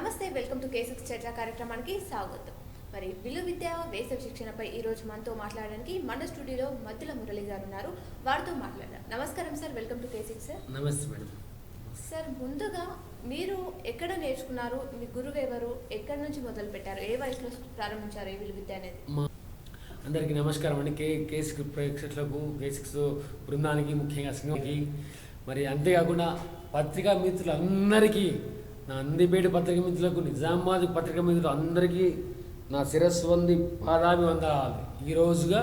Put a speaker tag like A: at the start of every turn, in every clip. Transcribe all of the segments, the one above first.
A: నమస్తే welcome to కేసిక్స్ చర్చ కార్యక్రమానికి స్వాగతం. మరి విలు విద్య వేసవి శిక్షణపై ఈ రోజు మనతో మాట్లాడడానికి మన స్టూడియోలో మధ్యల మురళి గారు ఉన్నారు. వారితో మాట్లాడారు నమస్కారం sir welcome to K six sir.
B: నమస్తే మేడం.
A: సార్ ముందుగా మీరు ఎక్కడ నేర్చుకున్నారు? మీ గురువు ఎవరు? ఎక్కడి నుంచి మొదలు పెట్టారు? ఏ వయసులో ప్రారంభించారు ఈ విలు విద్య అనేది?
B: అందరికీ నమస్కారం అండి. కే కేసిక్స్ ప్రేక్షకులకు కేసిక్స్ బృందానికి ముఖ్యంగా సింహానికి మరి అంతేకాకుండా పత్రికా మిత్రులందరికీ నా అందిపేట పత్రిక మిత్రులకు నిజామాబాద్ పత్రిక మిత్రులు అందరికీ నా శిరస్వంది పాదాభి వందనాలు ఈ రోజుగా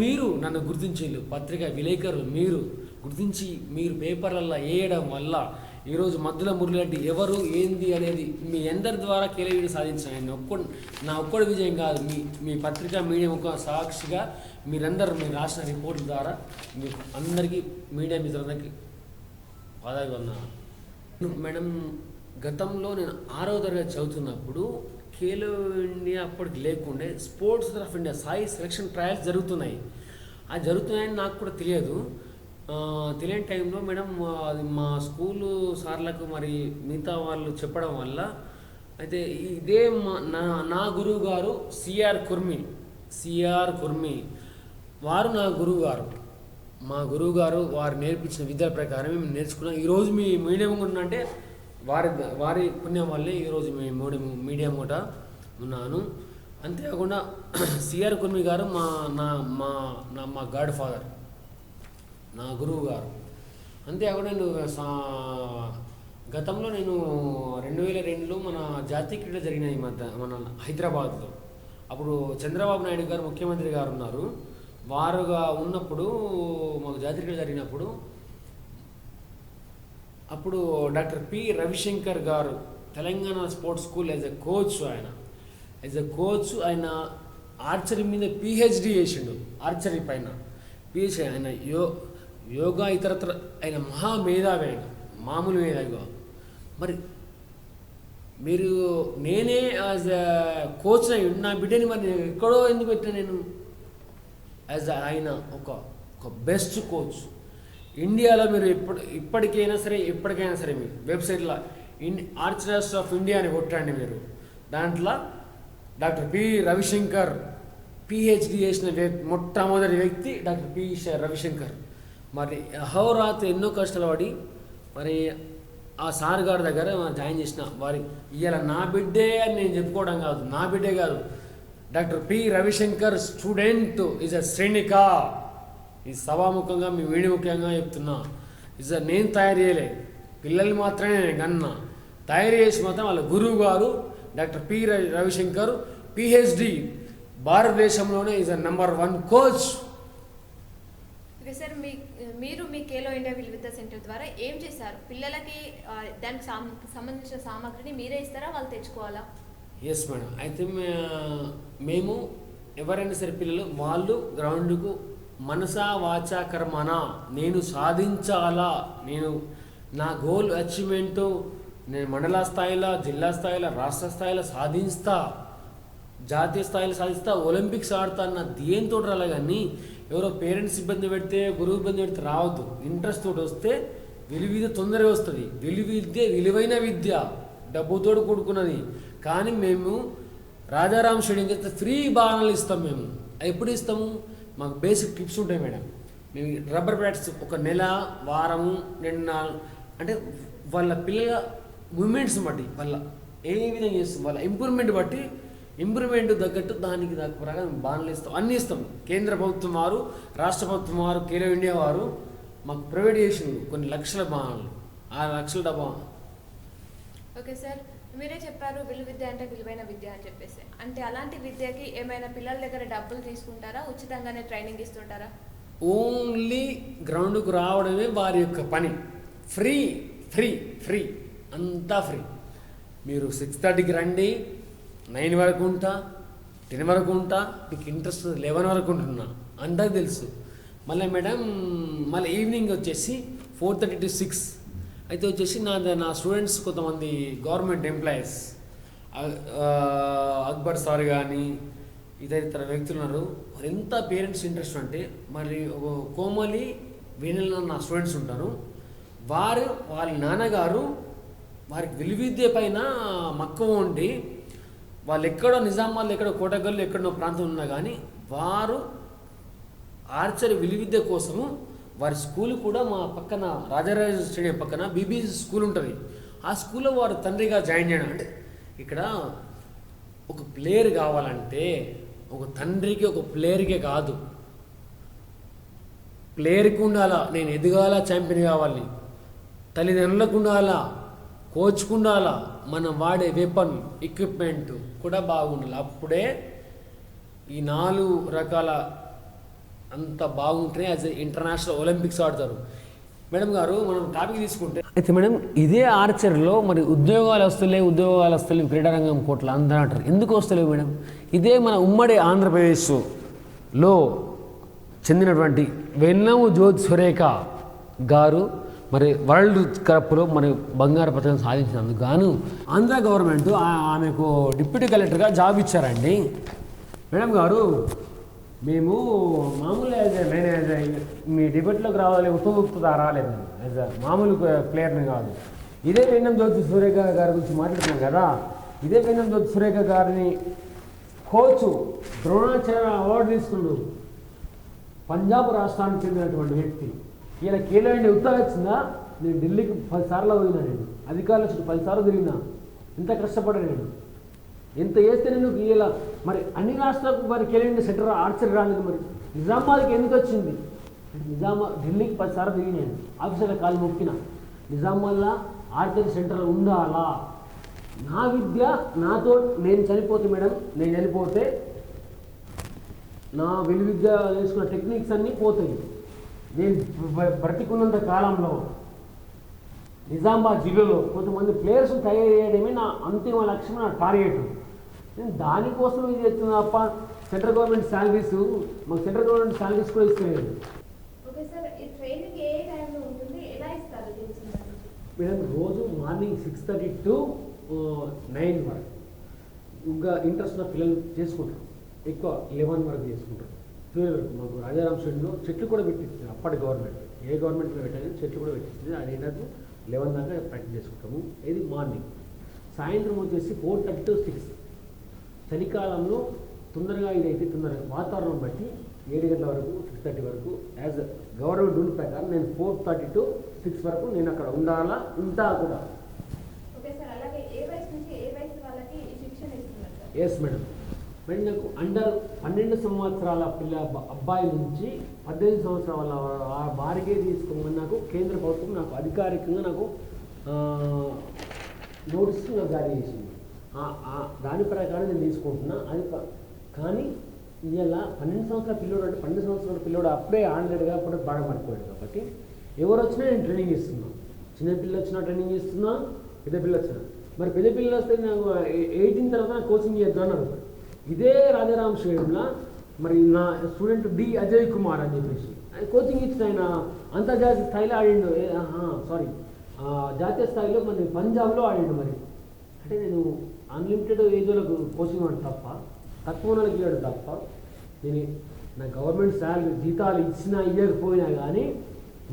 B: మీరు నన్ను గుర్తించిండ్రు పత్రిక విలేకరులు మీరు గుర్తించి మీరు పేపర్లలో వేయడం వల్ల ఈరోజు మధ్యలో మురళి ఎవరు ఏంది అనేది మీ అందరి ద్వారా కేలవీడి సాధించాను. నేను ఒక్కడు నా ఒక్కడి విజయం కాదు. మీ మీ పత్రిక మీడియా ఒక సాక్షిగా మీరందరూ మీరు రాసిన రిపోర్ట్ ద్వారా మీ అందరికీ మీడియా మిత్రులందరికీ పాదాభి మేడం గతంలో నేను ఆరో తరగతి చదువుతున్నప్పుడు ఖేలో ఇండియా అప్పటికి లేకుండే sports of India SAI selection trials జరుగుతున్నాయి. అది జరుగుతున్నాయని నాకు కూడా తెలియదు. తెలియని టైంలో మేడం అది మా స్కూలు సార్లకు మరి మిగతా వాళ్ళు చెప్పడం వల్ల అయితే ఇదే మా నా నా గురువు గారు సిఆర్ కుర్మి సిఆర్ కుర్మి. వారు నా గురువు గారు మా గురువు గారు వారు నేర్పించిన విద్య ప్రకారం మేము నేర్చుకున్నాం. ఈరోజు మీ మీడియం అంటే వారి వారి పుణ్యం వల్లే ఈరోజు మీ మీడియం మీడియం మూట ఉన్నాను. అంతేకాకుండా సిఆర్ కుర్మి గారు మా నా మా నా మా గాడ్ ఫాదర్ నా గురువు గారు. అంతేకాకుండా నేను సా- గతంలో నేను రెండు వేల రెండులో మన జాతీయ క్రీడలు జరిగినాయి మధ్య మన హైదరాబాద్లో. అప్పుడు చంద్రబాబు నాయుడు గారు ముఖ్యమంత్రి గారు ఉన్నారు. వారుగా ఉన్నప్పుడు మాకు జాతీయ క్రీడలు జరిగినప్పుడు అప్పుడు డాక్టర్ పి రవిశంకర్ గారు Telangana sports school as a coach ఆయన. యాజ్ ఎ కోచ్ ఆయన ఆర్చరీ మీద పిహెచ్డి చేసిండు ఆర్చరీ పైన. పిహెచ్డి ఆయన యో యోగా ఇతరత్ర ఆయన మహామేధావి ఆయన మామూలు మేధావిగా మరి మీరు నేనే యాజ్ ఎ కోచ్ అయ్యి నా బిడ్డని మరి నేను ఎక్కడో ఎందుకు పెట్టాను నేను? యాజ్ ఆయన ఒక ఒక బెస్ట్ కోచ్ ఇండియాలో మీరు ఇప్పుడు ఇప్పటికైనా సరే ఎప్పటికైనా సరే మీరు వెబ్సైట్లో ఇన్ ఆర్చరస్ ఆఫ్ ఇండియా అని కొట్టండి మీరు. దాంట్లో డాక్టర్ పి రవిశంకర్ పిహెచ్డి చేసిన వ్యక్తి మొట్టమొదటి వ్యక్తి డాక్టర్ పి రవిశంకర్. మరి అహోరాత్రి ఎన్నో కష్టాలు పడి మరి ఆ సార్ గారి దగ్గర జాయిన్ చేసిన వారి ఇవాళ నా బిడ్డే అని నేను చెప్పుకోవడం కాదు నా బిడ్డే కాదు. Doctor P Ravishankar student is a Shrenika. ఈ సభాముఖంగా మీ వీడిముఖ్యంగా చెప్తున్నా. ఇస్ అ నేను తయారు చేయలే. పిల్లలు మాత్రమే నేను కన్నా తయారు చేసి మాత్రం వాళ్ళ గురువు గారు doctor P Ravi- Ravishankar PhD భారతదేశంలోనే is a number one coach.
A: Sir మీ మీరు మీ కేలో ఇండియా విలు విద్య సెంటర్ ద్వారా ఏం చేశారు? పిల్లలకి దానికి సంబంధించిన సామాగ్రిని మీరే ఇస్తారా? వాళ్ళు తెచ్చుకోవాలా?
B: ఎస్ మేడం అయితే మేము ఎవరైనా సరే పిల్లలు వాళ్ళు గ్రౌండ్కు మనసా వాచా కర్మన? నేను సాధించాలా? నేను నా గోల్ అచీవ్మెంట్ నేను మండల స్థాయిలో జిల్లా స్థాయిలో రాష్ట్ర స్థాయిలో సాధిస్తా జాతీయ స్థాయిలో సాధిస్తా ఒలింపిక్స్ ఆడతా అన్న దేంతో రాలే కానీ ఎవరో పేరెంట్స్ ఇబ్బంది పెడితే గురువు ఇబ్బంది పెడితే రావద్దు. ఇంట్రెస్ట్ తోటి వస్తే విలువిద్య తొందరగా వస్తుంది. విలువిద్య విలువైన విద్య డబ్బుతోడు కూడుకున్నది. కానీ మేము రాజారాం స్టేడియం చేస్తే ఫ్రీ బాణాలు ఇస్తాం మేము. ఎప్పుడు ఇస్తాము? మాకు బేసిక్ టిప్స్ ఉంటాయి మేడం. మేము రబ్బర్ బ్యాట్స్ ఒక నెల వారము రెండు నాలుగు అంటే వాళ్ళ పిల్లల మూమెంట్స్ బట్టి వాళ్ళ ఏ విధంగా చేస్తాం వాళ్ళ ఇంప్రూవ్మెంట్ బట్టి ఇంప్రూవ్మెంట్ తగ్గట్టు దానికి దాని ప్రకారం బాణలు ఇస్తాం అన్నీ ఇస్తాం కేంద్ర ప్రభుత్వం వారు రాష్ట్ర ప్రభుత్వం వారు కేరో ఇండియా వారు మాకు ప్రొవైడ్ చేసింది కొన్ని లక్షల బాణాలు. ఆరు లక్షల డబ్బా.
A: Okay sir. మీరే చెప్పారు విలు విద్య అంటే విలువైన విద్య అని చెప్పేసి. అంటే అలాంటి విద్యకి ఏమైనా పిల్లల దగ్గర డబ్బులు తీసుకుంటారా? ఉచితంగానే ట్రైనింగ్ ఇస్తుంటారా?
B: ఓన్లీ గ్రౌండ్కు రావడమే వారి యొక్క పని. Free free free. అంతా ఫ్రీ. మీరు సిక్స్ థర్టీకి రండి నైన్ వరకు ఉంటా టెన్ వరకు ఉంటా మీకు ఇంట్రెస్ట్ లెవెన్ వరకు ఉంటున్నా. అందరికి తెలుసు. మళ్ళీ మేడం మళ్ళీ ఈవినింగ్ వచ్చేసి ఫోర్ థర్టీ టు సిక్స్. అయితే వచ్చేసి నా నా స్టూడెంట్స్ కొంతమంది గవర్నమెంట్ ఎంప్లాయీస్ అక్బర్ సార్ కానీ ఇతర ఇతర వ్యక్తులు ఉన్నారు. మరి ఎంత పేరెంట్స్ ఇంట్రెస్ట్ అంటే మరి ఒక కోమలి వీణుల్లో నా స్టూడెంట్స్ ఉంటారు. వారు వాళ్ళ నాన్నగారు వారికి విలువిద్య పైన మక్కువ ఉండి వాళ్ళు ఎక్కడో నిజామాబాద్ ఎక్కడో కోటగల్లు ఎక్కడో ప్రాంతం ఉన్నా కానీ వారు ఆర్చరీ విలువిద్య కోసము వారి స్కూల్ కూడా మా పక్కన రాజారాజ స్టేడియం పక్కన బీబీసీ స్కూల్ ఉంటుంది. ఆ స్కూల్లో వారు తండ్రిగా జాయిన్ చేయడం అంటే ఇక్కడ ఒక ప్లేయర్ కావాలంటే ఒక తండ్రికి ఒక ప్లేయర్కే కాదు. ప్లేయర్కి ఉండాలా నేను ఎదగాల ఛాంపియన్ కావాలి. తల్లిదండ్రులకు ఉండాలా కోచ్కు ఉండాలా మనం వాడే వెపన్ ఎక్విప్మెంట్ కూడా బాగుండాలి. అప్పుడే ఈ నాలుగు రకాల అంత బాగుంటేనే యాజ్ ఇంటర్నేషనల్ ఒలింపిక్స్ ఆడతారు. మేడం గారు మనం టాపిక్ తీసుకుంటే అయితే మేడం ఇదే ఆర్చర్లో మరి ఉద్యోగాలు వస్తలే ఉద్యోగాలు వస్తలేవు క్రీడారంగం కోట్ల అందరూ అంటారు. ఎందుకు వస్తలేవు మేడం? ఇదే మన ఉమ్మడి ఆంధ్రప్రదేశ్లో చెందినటువంటి వెన్నము జ్యోతి సురేఖ గారు మరి వరల్డ్ కప్లో మరి బంగారు పథకం సాధించినందుకు గాను ఆంధ్ర గవర్నమెంట్ ఆ- ఆమెకు డిప్యూటీ కలెక్టర్గా జాబ్ ఇచ్చారండి. మేడం గారు మేము మామూలు యాజ్ నేను యాజ్ మీ డిబేట్లోకి రావాలి ఉపముక్తదా రాలేదు. యాజ్ మామూలు ప్లేయర్ని కాదు. ఇదే వెన్నం జ్యోతి సురేఖ గారి గురించి మాట్లాడుతున్నాం కదా. ఇదే వెన్నం జ్యోతి సురేఖ గారిని కోచ్ ద్రోణాచార్య అవార్డు తీసుకున్నాడు పంజాబ్ రాష్ట్రానికి చెందినటువంటి వ్యక్తి. ఈయన కీలైన ఉత్తరం వచ్చిందా నేను ఢిల్లీకి పదిసార్లు పోయినా నేను. అధికారులు చుట్టూ పదిసార్లు తిరిగినా. ఎంత కష్టపడా నేను. ఎంత చేస్తే నేను గీయలా మరి అన్ని రాష్ట్రాలకు మరి కేలండి సెంటర్ ఆర్చర్ రాలేదు మరి. నిజామాబాద్కి ఎందుకు వచ్చింది? నిజామాబాద్ ఢిల్లీకి పదిసార్లు తిరిగి నేను ఆఫీసర్ల కాలు మొక్కిన. నిజామాబాద్లో ఆర్చర్ సెంటర్ ఉండాలా? నా విద్య నాతో నేను చనిపోతే మేడం నేను చనిపోతే నా విలువిద్య నేర్చుకున్న టెక్నిక్స్ అన్నీ పోతాయి. నేను బ్రతికున్నంత కాలంలో నిజామాబాద్ జిల్లాలో కొంతమంది ప్లేయర్స్ తయారు చేయడమే నా అంతిమ లక్ష్యం నా టార్గెట్. నేను దానికోసం ఇది చేస్తున్నా తప్ప సెంట్రల్ గవర్నమెంట్ శాలరీస్ మాకు సెంట్రల్ గవర్నమెంట్ శాలరీస్ కూడా ఇస్తలేదు. మేడం రోజు morning six thirty to nine వరకు. ఇంకా ఇంట్రెస్ట్ ఉన్న పిల్లలు చేసుకుంటారు. ఎక్కువ లెవెన్ వరకు చేసుకుంటారు. ట్వెల్వ్ వరకు. మాకు రాజారాం స్టేడియంలో చెట్లు కూడా పెట్టించింది అప్పటి గవర్నమెంట్. ఏ గవర్నమెంట్లో పెట్టాలి చెట్లు కూడా పెట్టించింది అది ఏంటంటే లెవెన్ దాకా ప్రాక్టీస్ చేసుకుంటాము. ఇది మార్నింగ్. సాయంత్రం వచ్చేసి ఫోర్ థర్టీ టు సిక్స్. చలికాలంలో తొందరగా ఇదైతే తొందరగా వాతావరణం బట్టి ఏడు గంటల వరకు సిక్స్ థర్టీ వరకు యాజ్ గవర్నమెంట్ రూల్ ప్రకారం నేను ఫోర్ థర్టీ టు సిక్స్ వరకు నేను అక్కడ ఉండాలా ఉంటా కూడా. ఎస్ మేడం మేడం నాకు అండర్ పన్నెండు సంవత్సరాల పిల్ల అబ్బ- అబ్బాయి నుంచి పద్దెనిమిది సంవత్సరాల వారికే తీసుకోమని నాకు కేంద్ర ప్రభుత్వం నాకు అధికారికంగా నాకు నోటీస్ నాకు జారీ చేసింది. దాని ప్రకారం నేను తీసుకుంటున్నా. అది కానీ ఇలా పన్నెండు సంవత్సరాల పిల్లోడు అంటే పన్నెండు సంవత్సరాల పిల్లోడు అప్పుడే ఆడలేడు కాబట్టి బాగా పడిపోయాడు కాబట్టి ఎవరు వచ్చినా నేను ట్రైనింగ్ ఇస్తున్నా. చిన్న పిల్లలు వచ్చినా ట్రైనింగ్ ఇస్తున్నా పెద్ద పిల్లలు వచ్చినా. మరి పెద్ద పిల్లలు వస్తే నాకు ఎయిటీన్ తర్వాత నాకు కోచింగ్ చేద్దాం అని ఇదే రాజారాం స్టేడియంలో మరి నా స్టూడెంట్ డి అజయ్ కుమార్ అని చెప్పేసి. ఆయన కోచింగ్ ఇచ్చిన ఆయన అంతర్జాతీయ స్థాయిలో ఆడిండు. సారీ. జాతీయ స్థాయిలో మరి పంజాబ్లో ఆడిండు మరి. అంటే నేను అన్లిమిటెడ్ ఏజ్ వాళ్ళకు కోచింగ్ ఇవ్వడం తప్ప తక్కువ వాళ్ళకి ఇవ్వడం తప్ప నేను నా గవర్నమెంట్ శాలరీ జీతాలు ఇచ్చినా ఇవ్వకపోయినా కానీ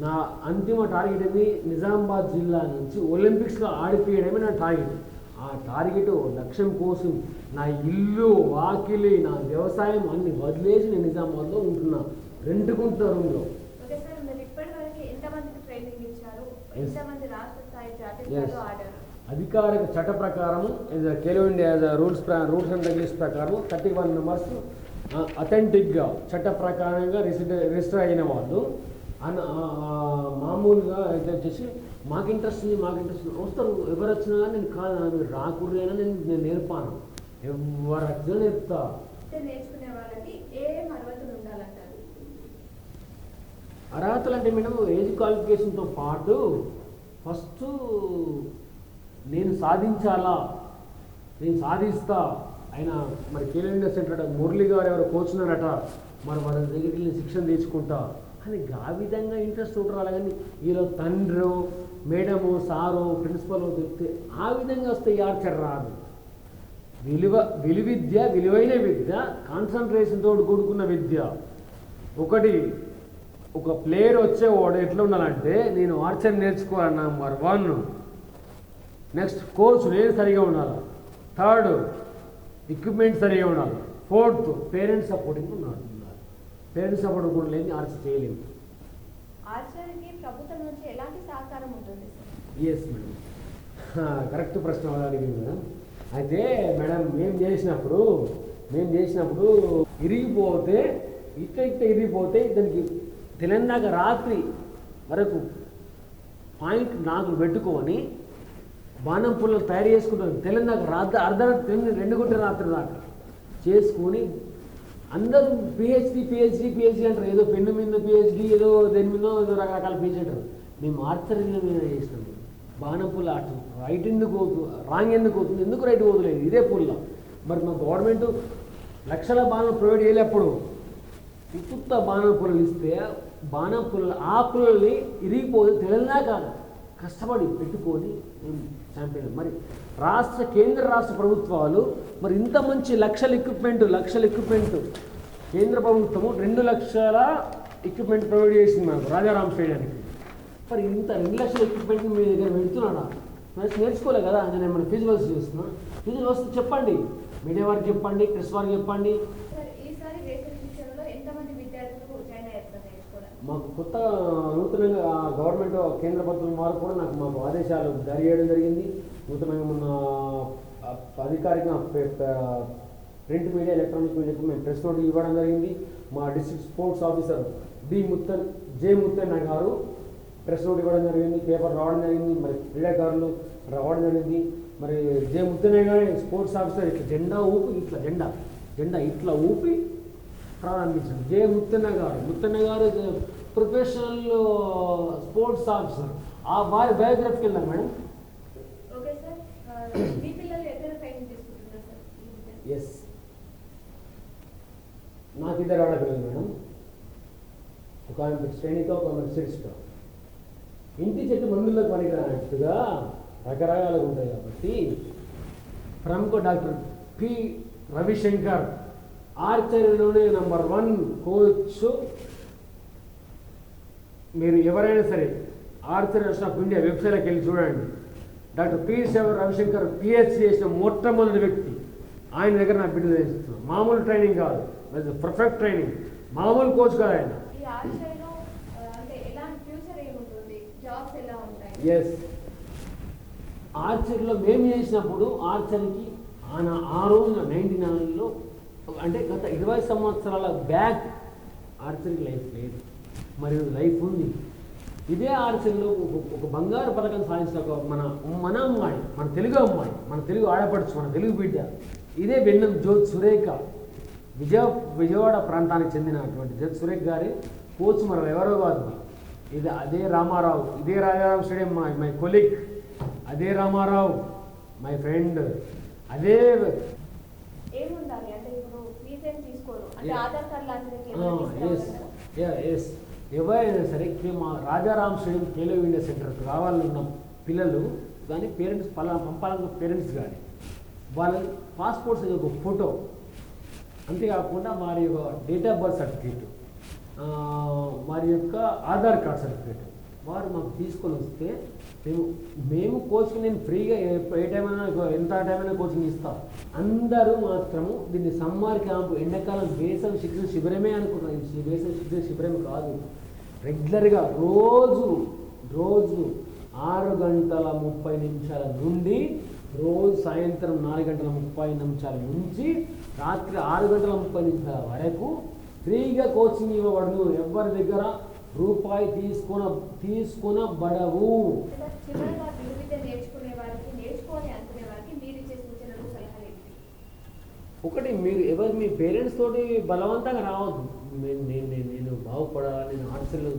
B: నా అంతిమ టార్గెట్ ఏంది? నిజామాబాద్ జిల్లా నుంచి ఒలింపిక్స్లో ఆడిపోయడమే నా టార్గెట్. ఆ టార్గెట్ లక్ష్యం కోసం నా ఇల్లు వాకిలి నా వ్యవసాయం అన్ని వదిలేసి నేను నిజామాబాద్లో ఉంటున్నా. రెండుకుంటున్న రూమ్లో.
A: ఎంతమంది రాష్ట్ర స్థాయి జాతీయ ఆడారు?
B: అధికారిక చట్ట ప్రకారం Khelo India rules rules and regulation ప్రకారం థర్టీ వన్ మెంబర్స్ అథెంటిక్గా చట్ట ప్రకారంగా రిజిస్టర్ రిజిస్టర్ అయిన వాళ్ళు అన్- ఆ, ఆ, మామూలుగా అయితే వచ్చేసి మాకు ఇంట్రెస్ట్ ఉంది మాకు ఇంట్రెస్ట్ ఉంది. వస్తారు ఎవరు వచ్చినా కానీ నేను కాదు మీరు రాకూడదు అయినా నేను నేను నేర్పాను. ఎవరు వచ్చినా నేర్పుతా.
A: అర్హతలు
B: అంటే మేడం ఏజ్ క్వాలిఫికేషన్తో పాటు ఫస్ట్ నేను సాధించాలా? నేను సాధిస్తా? ఆయన మరి ఖేలో ఇండియా సెంటర్ మురళి గారు ఎవరు కోచున్నారట మరి వాళ్ళ దగ్గరికి వెళ్ళి శిక్షణ తీసుకుంటా? అని ఆ విధంగా ఇంట్రెస్ట్ ఉంటారు అలాగని వీళ్ళు తండ్రి మేడము సారు ప్రిన్సిపల్ చెప్తే ఆ విధంగా వస్తే ఆర్చర్ రాదు. విలువ విలువిద్య విలువైన విద్య కాన్సన్ట్రేషన్తో కూడుకున్న విద్య. ఒకటి ఒక ప్లేయర్ వచ్చేవాడు ఎట్లా ఉండాలంటే నేను ఆర్చర్ నేర్చుకోవాలి నెంబర్ వన్ నెక్స్ట్ కోచ్ నేను సరిగా ఉండాలి? థర్డ్ ఎక్విప్మెంట్ సరిగా ఉండాలి? ఫోర్త్ పేరెంట్స్ సపోర్టింగ్ ఉండాలి? పేరెంట్స్ సపోర్ట్ కూడా లేని ఆర్ట్స్ చేయలేము.
A: ఆర్చరీకి ప్రభుత్వం నుంచి ఎలాంటి సహకారం ఉంటుంది సార్?
B: ఎస్ మేడం కరెక్ట్ ప్రశ్న అడిగింది మేడం అయితే మేడం మేము చేసినప్పుడు మేము చేసినప్పుడు ఇరిగిపోతే ఇట్ట ఇట్ట ఇరిగిపోతే దానికి తెలంగాణ రాత్రి వరకు పాయింట్ నాకులు పెట్టుకొని బాణం పుల్లలు తయారు చేసుకుంటారు. తెలంగాణ రాత్రి అర్ధరాత్రి రెండు గుంటల రాత్రి దాకా చేసుకొని అందరూ పిహెచ్డి పిహెచ్డి పిహెచ్డి అంటారు. ఏదో పెన్ను మీద పిహెచ్డి ఏదో దేని మీద ఏదో రకరకాల పిహెచ్డి అంటారు. మేము ఆర్చరీల మీద చేసినాం బాణం పుల్ల ఆట రైట్ ఎందుకు పోతు రాంగ్ ఎందుకు పోతుంది? ఎందుకు రైట్ పోతులేదు? ఇదే పుల్ల. మరి మా గవర్నమెంట్ లక్షల బాణం ప్రొవైడ్ చేయలేప్పుడు ఉత్తుత్త బాణం పుల్లలు ఇస్తే బాణం పుల్ల ఆ పుల్లల్ని ఇరిగిపోదు తెలంగాణ కష్టపడి పెట్టుకొని మేము ఛాంపియన్ మరి రాష్ట్ర కేంద్ర రాష్ట్ర ప్రభుత్వాలు మరి ఇంత మంచి లక్షల ఎక్విప్మెంట్ లక్షల ఎక్విప్మెంట్ కేంద్ర ప్రభుత్వము రెండు లక్షల ఎక్విప్మెంట్ ప్రొవైడ్ చేసింది మనకు రాజారాం స్టేడియానికి. మరి ఇంత రెండు లక్షల ఎక్విప్మెంట్ మీ దగ్గర పెడుతున్నాడా? మరి నేర్చుకోలే కదా నేను ఫీజు వస్తూ చేస్తున్నా? ఫీజు వస్తే చెప్పండి. మీడియా వారికి చెప్పండి ప్రెస్ వారికి చెప్పండి
A: సార్ ఈసారి వేసవి శిక్షణలో ఎంతమంది విద్యార్థులు జాయిన్ అయ్యారు సార్ నేర్చుకోవడానికి
B: మాకు కొత్త నూతనంగా గవర్నమెంట్ కేంద్ర ప్రభుత్వం వారు కూడా నాకు మాకు ఆదేశాలు జారీ చేయడం జరిగింది. నూతనంగా మొన్న అధికారిక ప్రింట్ మీడియా ఎలక్ట్రానిక్ మీడియాకు మేము ప్రెస్ నోట్ ఇవ్వడం జరిగింది. మా district sports officer D Muthan J Muthanna గారు ప్రెస్ నోట్ ఇవ్వడం జరిగింది. పేపర్ రావడం జరిగింది. మరి క్రీడాకారులు రావడం జరిగింది. మరి జే ముత్తన్న గారు స్పోర్ట్స్ ఆఫీసర్ ఇట్లా జెండా ఊపి ఇట్లా జెండా జెండా ఇట్లా ఊపి ప్రారంభించారు. జే ముత్తన్న గారు ముత్తన్న గారు ప్రొఫెషనల్ స్పోర్ట్స్ ఆఫీసర్. ఆ వారి బయోగ్రఫీకి వెళ్దాం మేడం? ఎస్ నాకు ఇద్దరు ఆడపిల్లలు మేడం. ఒక ఆమె శ్రేణితో ఒక ఆమె శిరిష్ట ఇంటి చెట్టు మందులకు పనికిరానట్టుగా రకరకాలుగా ఉంటాయి కాబట్టి ప్రముఖ డాక్టర్ పి. రవిశంకర్ ఆర్చరీలోనే నంబర్ వన్ కోచ్ మీరు ఎవరైనా సరే ఆర్చరీ నేషన్ ఆఫ్ ఇండియా వెబ్సైట్లోకి వెళ్ళి చూడండి. డాక్టర్ పి శివర్ రవిశంకర్ పిహెచ్డి చేసిన మొట్టమొదటి వ్యక్తి. ఆయన దగ్గర నా బిడ్డ చేస్తున్నాను మామూలు ట్రైనింగ్ కాదు. పర్ఫెక్ట్ ట్రైనింగ్ మామూలు కోచ్ కాదు ఆయన. ఎస్ ఆర్చరీలో మేము చేసినప్పుడు ఆర్చరీకి ఆయన ఆ రోజున నైన్టీ నైన్లో అంటే గత ఇరవై సంవత్సరాల బ్యాక్ ఆర్చరీ లైఫ్ లేదు. మరియు లైఫ్ ఉంది. ఇదే ఆర్చరీలో ఒక- ఒక బంగారు పథకం సాధించిన ఒక మన మన అమ్మాయి మన తెలుగు అమ్మాయి మన తెలుగు ఆడపడుచు మన తెలుగు బిడ్డ ఇదే బెన్నం జ్యోత్ సురేఖ. విజయ విజయవాడ ప్రాంతానికి చెందినటువంటి జ్యోత్ సురేఖ్ గారి కోచ్ మరి ఎవరో కాదు. ఇది అదే రామారావు ఇదే Rajarao stadium my my colleague అదే రామారావు మై ఫ్రెండ్. అదే ఎస్ ఎస్ ఎవరైనా సరే మా రాజారాం స్టేడియం ఖేలో ఇండియా సెంటర్కి రావాలన్న పిల్లలు కానీ పేరెంట్స్ పలా పంపాలన్న పేరెంట్స్ కానీ వాళ్ళ పాస్పోర్ట్స్ అనే ఒక ఫోటో అంతేకాకుండా వారి యొక్క డేట్ ఆఫ్ బర్త్ సర్టిఫికేట్ వారి యొక్క ఆధార్ కార్డ్ సర్టిఫికేట్ వారు మాకు తీసుకొని వస్తే మేము మేము కోచింగ్ నేను ఫ్రీగా ఏ టైం అయినా ఎంత టైం అయినా కోచింగ్ ఇస్తాం. అందరూ మాత్రము దీన్ని సమ్మర్ క్యాంపు ఎండాకాలం వేసవి శిక్షణ శిబిరమే అనుకున్నాం. ఈ వేసవి శిక్షణ శిబిరం కాదు. రెగ్యులర్గా రోజు రోజు ఆరు గంటల ముప్పై నిమిషాల నుండి రోజు సాయంత్రం నాలుగు గంటల ముప్పై నిమిషాల నుంచి రాత్రి ఆరు గంటల ముప్పై నిమిషాల వరకు ఫ్రీగా కోచింగ్ ఇవ్వబడదు ఎవరి దగ్గర రూపాయి తీసుకున్న తీసుకునబడవు ఒకటి మీరు ఎవరు మీ పేరెంట్స్ తోటి బలవంతంగా రావద్దు. నేను నేను నేను నేను బాగుపడాలి నేను ఆర్ట్స్లో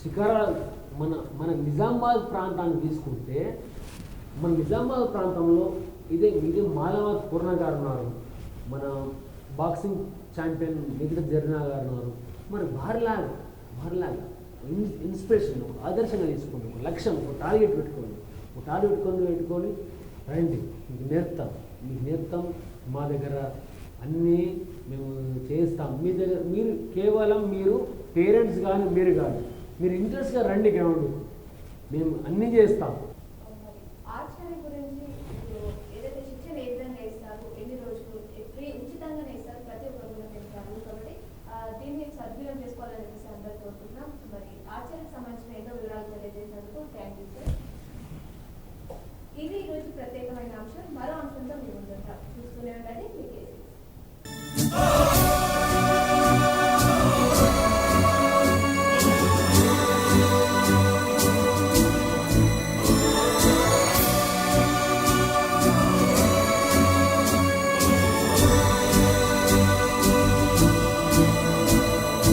B: శిఖరాలు మన మన నిజామాబాద్ ప్రాంతాన్ని తీసుకుంటే మన నిజామాబాద్ ప్రాంతంలో ఇదే ఇదే మాలవాద్ పూర్ణ గారు ఉన్నారు. మన బాక్సింగ్ ఛాంపియన్ మిగతా జరినా గారు ఉన్నారు. మరి భారీలాగా మరలాగా ఇన్స్పిరేషన్ ఒక ఆదర్శంగా తీసుకోండి ఒక లక్ష్యం ఒక టార్గెట్ పెట్టుకోండి. ఒక టార్గెట్ పెట్టుకొని పెట్టుకొని రండి మీకు నేర్తాం మీకు నేర్తాం. మా దగ్గర అన్నీ మేము చేస్తాం. మీ దగ్గర మీరు కేవలం మీరు పేరెంట్స్ కానీ మీరు కాదు. మీరు ఇంట్రెస్ట్గా రండి గ్రౌండ్ మేము అన్నీ చేస్తాం.